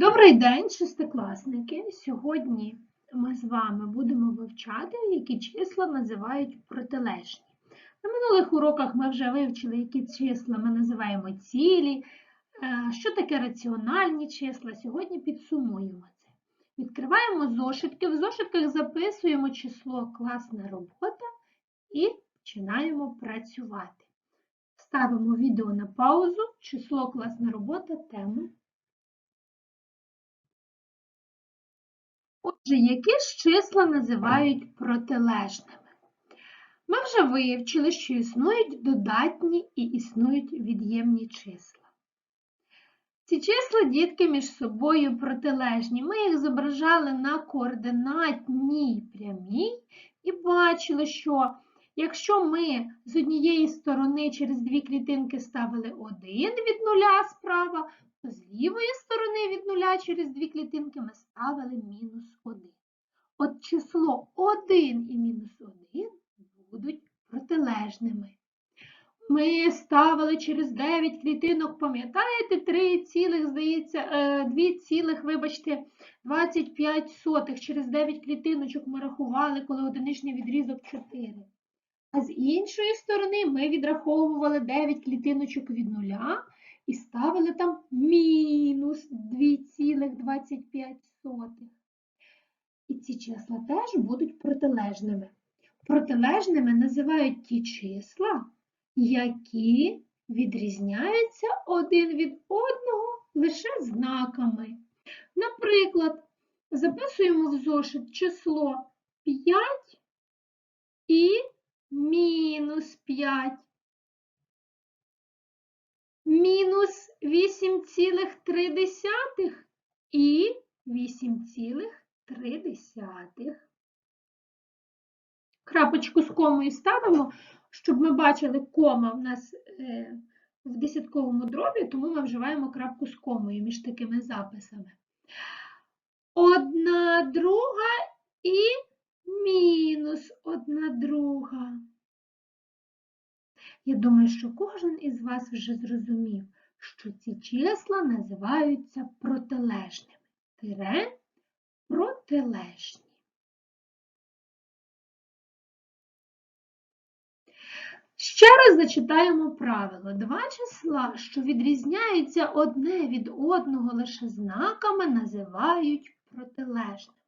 Добрий день, шестикласники! Сьогодні ми з вами будемо вивчати, які числа називають протилежні. На минулих уроках ми вже вивчили, які числа ми називаємо цілі, е, що таке раціональні числа. Сьогодні підсумуємо це. Відкриваємо зошитки, в зошитках записуємо число класна робота і починаємо працювати. Ставимо відео на паузу, число класна робота, тему. Отже, які ж числа називають протилежними? Ми вже вивчили, що існують додатні і існують від'ємні числа. Ці числа, дітки, між собою протилежні. Ми їх зображали на координатній прямій і бачили, що якщо ми з однієї сторони через дві клітинки ставили 1 від нуля справа, то з лівої сторони від нуля через дві клітинки ми ставили мінус 1. От число 1 і мінус 1 будуть протилежними. Ми ставили через 9 клітинок, пам'ятаєте, 3 цілих, здається, 2 цілих, вибачте, 25 сотих. Через 9 клітиночок ми рахували, коли одиничний відрізок 4. А з іншої сторони ми відраховували 9 клітиночок від нуля і ставили там мінус 2,25. І ці числа теж будуть протилежними. Протилежними називають ті числа, які відрізняються один від одного лише знаками. Наприклад, записуємо в зошит число 5 і мінус 5 мінус 8,3 і 8,3. Крапочку з комою ставимо, щоб ми бачили, кома в нас е, в десятковому дробі, тому ми вживаємо крапку з комою між такими записами. Одна друга і мінус одна друга. Я думаю, що кожен із вас вже зрозумів, що ці числа називаються протилежними. Тире протилежні. Ще раз зачитаємо правило. Два числа, що відрізняються одне від одного лише знаками, називають протилежними.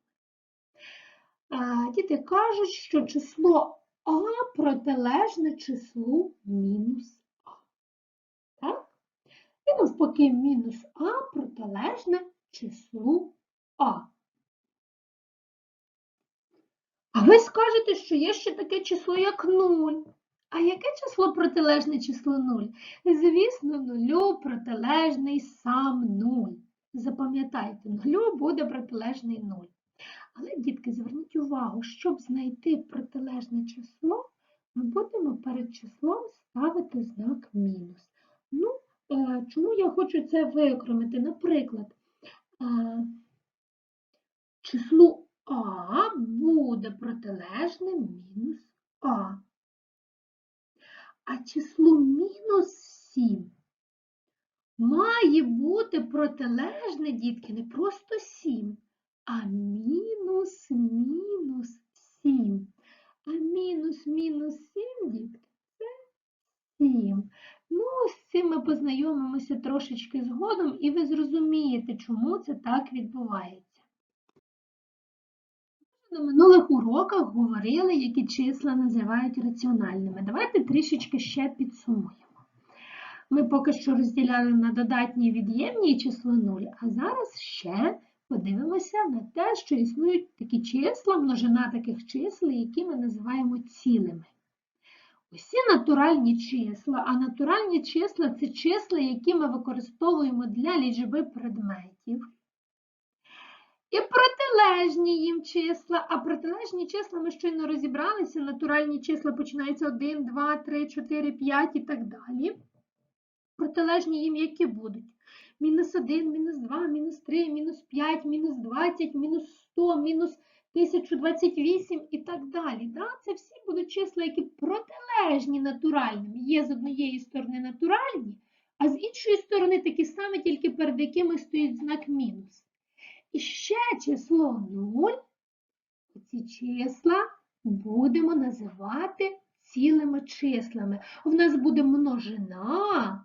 Діти кажуть, що число а протилежне числу мінус А. Так? І навпаки, мінус А протилежне числу А. А ви скажете, що є ще таке число, як 0. А яке число протилежне числу 0? Звісно, нулю протилежний сам 0. Запам'ятайте, нулю буде протилежний 0. Але, дітки, зверніть увагу, щоб знайти протилежне число, ми будемо перед числом ставити знак мінус. Ну, е, чому я хочу це виокремити? Наприклад, е, числу А буде протилежним мінус А. А число мінус 7 має бути протилежне, дітки, не просто 7, а мінус мінус 7. А мінус мінус 7, дітки, це 7. Ну, з цим ми познайомимося трошечки згодом, і ви зрозумієте, чому це так відбувається. На минулих уроках говорили, які числа називають раціональними. Давайте трішечки ще підсумуємо. Ми поки що розділяли на додатні від'ємні число 0, а зараз ще подивимося на те, що існують такі числа, множина таких чисел, які ми називаємо цілими. Усі натуральні числа, а натуральні числа це числа, які ми використовуємо для лічби предметів. І протилежні їм числа, а протилежні числа ми щойно розібралися, натуральні числа починаються 1, 2, 3, 4, 5 і так далі. Протилежні їм які будуть? Мінус 1, мінус 2, мінус 3, мінус 5, мінус 20, мінус 100, мінус 1028 і так далі. Да? Це всі будуть числа, які протилежні натуральним. Є з однієї сторони натуральні, а з іншої сторони такі самі, тільки перед якими стоїть знак мінус. І ще число 0, ці числа будемо називати цілими числами. В нас буде множина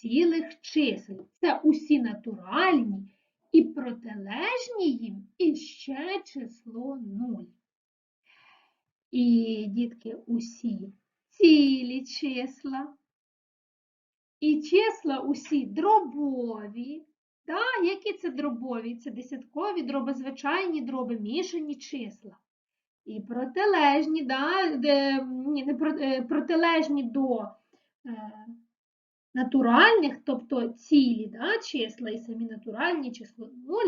цілих чисел. Це усі натуральні і протилежні їм і ще число 0. І, дітки, усі цілі числа. І числа усі дробові. Да? Які це дробові? Це десяткові дроби, звичайні дроби, мішані числа. І протилежні, да? де, ні, не е, протилежні до е, натуральних, тобто цілі да, числа і самі натуральні число 0,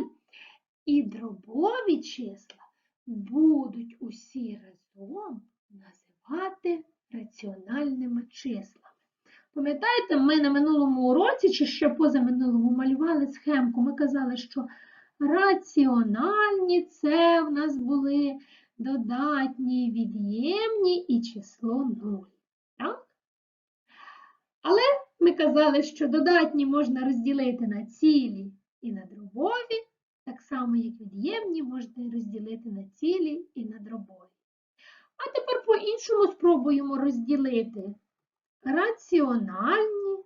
і дробові числа будуть усі разом називати раціональними числами. Пам'ятаєте, ми на минулому уроці, чи ще позаминулому малювали схемку, ми казали, що раціональні це в нас були додатні, від'ємні і число 0. Так? Але ми казали, що додатні можна розділити на цілі і на дробові, так само, як від'ємні можна розділити на цілі і на дробові. А тепер по-іншому спробуємо розділити раціональні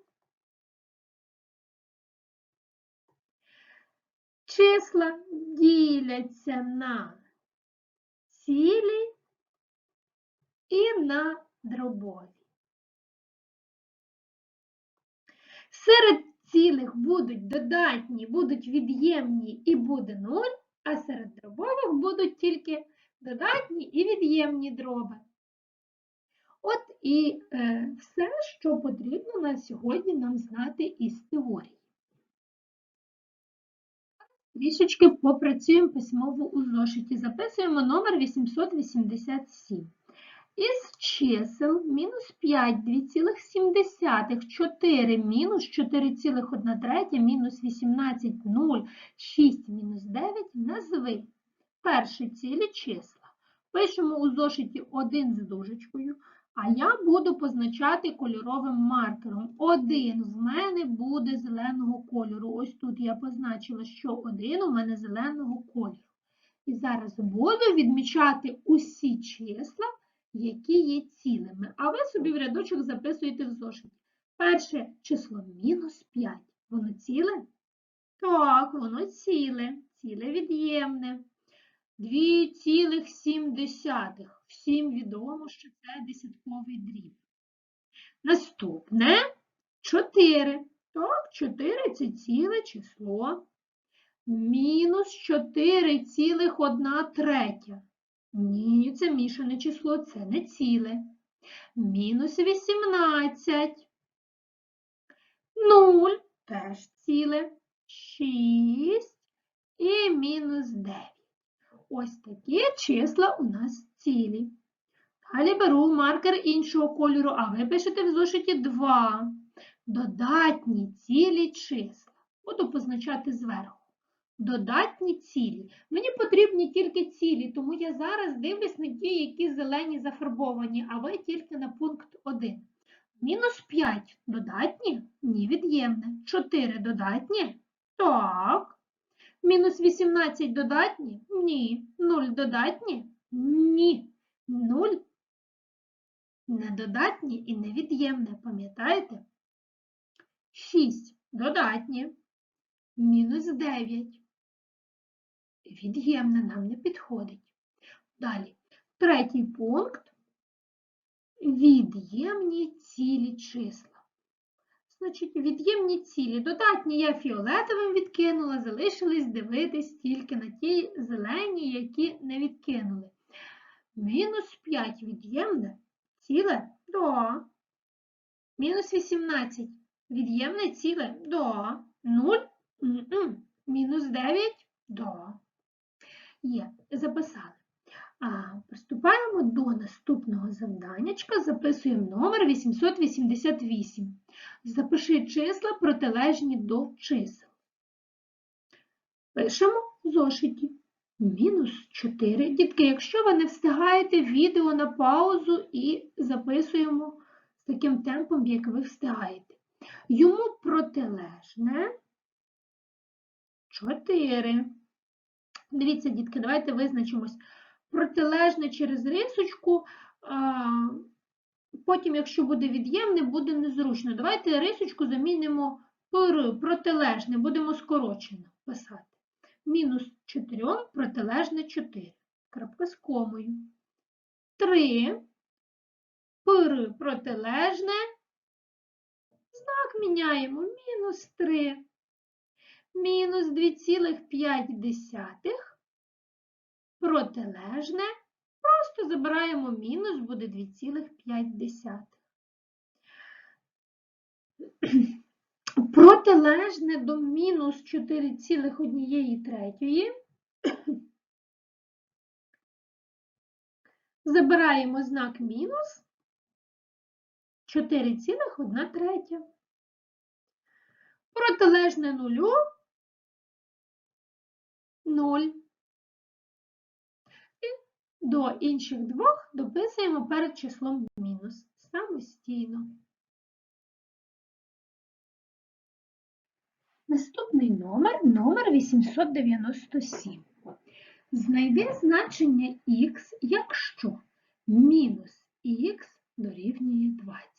числа діляться на цілі і на дробові. Серед цілих будуть додатні, будуть від'ємні і буде 0, а серед дробових будуть тільки додатні і від'ємні дроби. От і е, все, що потрібно на сьогодні нам знати із теорії. Трішечки попрацюємо письмово у зошиті. Записуємо номер 887. Із чисел мінус 5, 2,7, 4 мінус 4,1 третя, мінус 18, 0, 6, мінус 9 назви перші цілі числа. Пишемо у зошиті 1 з дужечкою, а я буду позначати кольоровим маркером. 1 в мене буде зеленого кольору. Ось тут я позначила, що 1 у мене зеленого кольору. І зараз буду відмічати усі числа, які є цілими. А ви собі в рядочок записуєте в зошиті. Перше число мінус 5. Воно ціле? Так, воно ціле, ціле від'ємне. 2,7. Всім відомо, що це десятковий дріб. Наступне 4. Так, 4 це ціле число. Мінус 4,1 третя. Ні, це мішане число, це не ціле. Мінус 18. 0 теж ціле. 6 і мінус 9. Ось такі числа у нас цілі. Далі беру маркер іншого кольору, а ви пишете в зошиті 2. Додатні цілі числа. Буду позначати зверху. Додатні цілі. Мені потрібні тільки цілі, тому я зараз дивлюсь на ті, які зелені зафарбовані, а ви тільки на пункт 1. Мінус 5 додатні? Ні, від'ємне. 4 додатні? Так. Мінус 18 додатні? Ні. 0 додатні? Ні. 0 недодатні і невід'ємне, пам'ятаєте? 6 додатні. Мінус 9. Від'ємне нам не підходить. Далі. Третій пункт. Від'ємні цілі числа. Значить, від'ємні цілі. Додатні я фіолетовим відкинула, залишились дивитись тільки на ті зелені, які не відкинули. Мінус 5 від'ємне ціле? Да. Мінус 18 від'ємне ціле? Да. 0? Мінус 9? Да. Є, записали. А, Приступаємо до наступного завданнячка. Записуємо номер 888. Запиши числа протилежні до чисел. Пишемо в зошиті. Мінус 4. Дітки, якщо ви не встигаєте відео на паузу і записуємо з таким темпом, як ви встигаєте. Йому протилежне 4. Дивіться, дітки, давайте визначимось. Протилежне через рисочку, потім, якщо буде від'ємне, буде незручно. Давайте рисочку замінимо пр, протилежне, будемо скорочено писати. Мінус 4 протилежне 4. Крапка з комою. 3 пр протилежне. Знак міняємо. Мінус 3. Мінус 2,5 протилежне. Просто забираємо мінус, буде 2,5. Протилежне до мінус 4,1 третьої. Забираємо знак мінус 4,1 третя. Протилежне нулю 0. І до інших двох дописуємо перед числом мінус самостійно. Наступний номер номер 897. Знайди значення х, якщо мінус х дорівнює 20.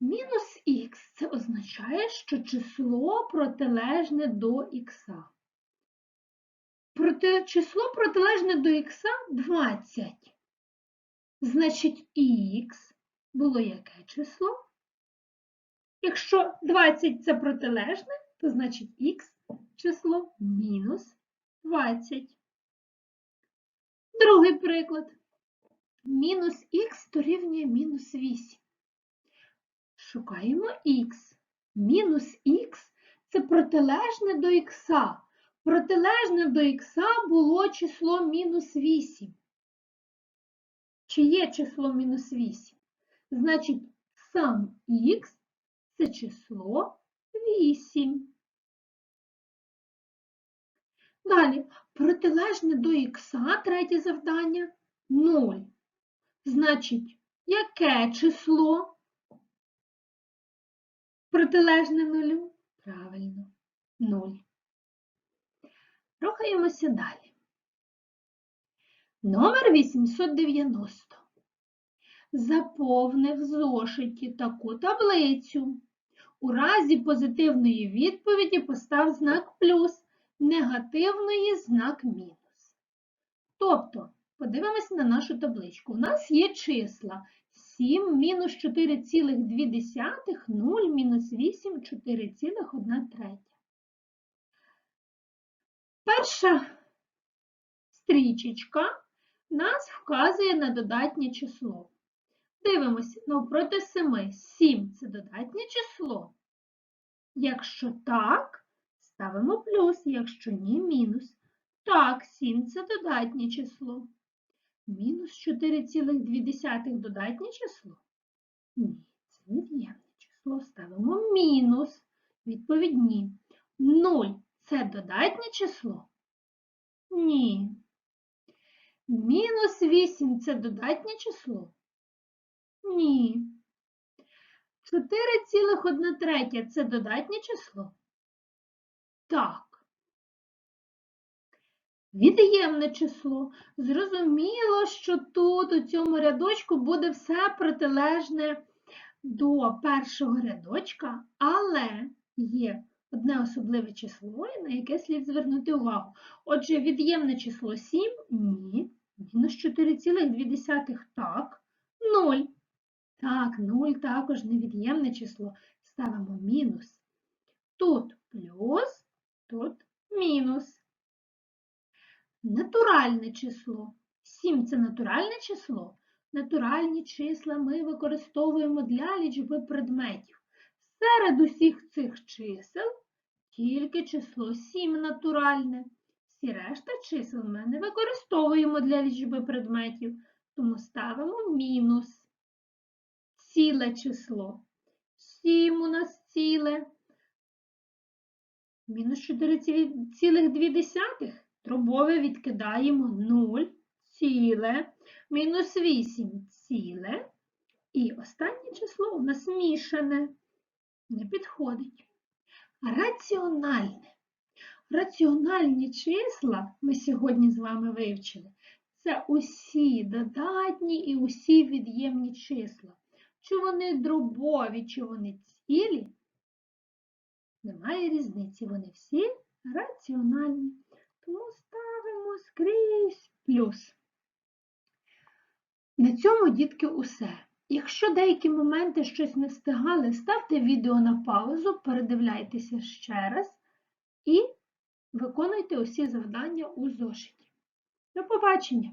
Мінус х це означає, що число протилежне до х. Проти, число протилежне до х 20. Значить, х було яке число? Якщо 20 це протилежне, то значить х число мінус 20. Другий приклад. Мінус х дорівнює мінус 8. Шукаємо х. Мінус х це протилежне до х. Протилежне до х було число мінус 8. Чи є число мінус 8? Значить, сам х це число 8. Далі, протилежне до х, третє завдання 0. Значить, яке число протилежне нулю? Правильно, 0. Рухаємося далі. Номер 890. Заповни в зошиті таку таблицю. У разі позитивної відповіді постав знак плюс, негативної знак мінус. Тобто, подивимося на нашу табличку. У нас є числа 7 мінус 4,2, 0 мінус 8, 4,1 третя. Перша стрічечка нас вказує на додатнє число. Дивимося, навпроти 7. 7 це додатнє число. Якщо так, ставимо плюс, якщо ні, мінус. Так, 7 це додатнє число. Мінус 4,2 додатнє число? Ні, це від'ємне число. Ставимо мінус. Відповідь ні. 0 це додатнє число? Ні. Мінус 8 це додатнє число? Ні. 4,1 третя це додатнє число? Так. Від'ємне число. Зрозуміло, що тут у цьому рядочку буде все протилежне до першого рядочка, але є одне особливе число, на яке слід звернути увагу. Отже, від'ємне число 7 ні. Мінус 4,2 так. 0. Так, 0 також невід'ємне число. Ставимо мінус. Тут плюс, тут мінус. Натуральне число. 7 це натуральне число. Натуральні числа ми використовуємо для лічби предметів. Серед усіх цих чисел тільки число 7 натуральне. Всі решта чисел ми не використовуємо для лічби предметів, тому ставимо мінус. Ціле число. 7 у нас ціле. Мінус 4,2. Дробове відкидаємо 0 ціле, мінус 8 ціле І останнє число у нас мішане, не підходить. Раціональне. Раціональні числа ми сьогодні з вами вивчили. Це усі додатні і усі від'ємні числа. Чи вони дробові, чи вони цілі, немає різниці. Вони всі раціональні. Тому ставимо скрізь плюс. На цьому, дітки, усе. Якщо деякі моменти щось не встигали, ставте відео на паузу, передивляйтеся ще раз і виконуйте усі завдання у зошиті. До побачення!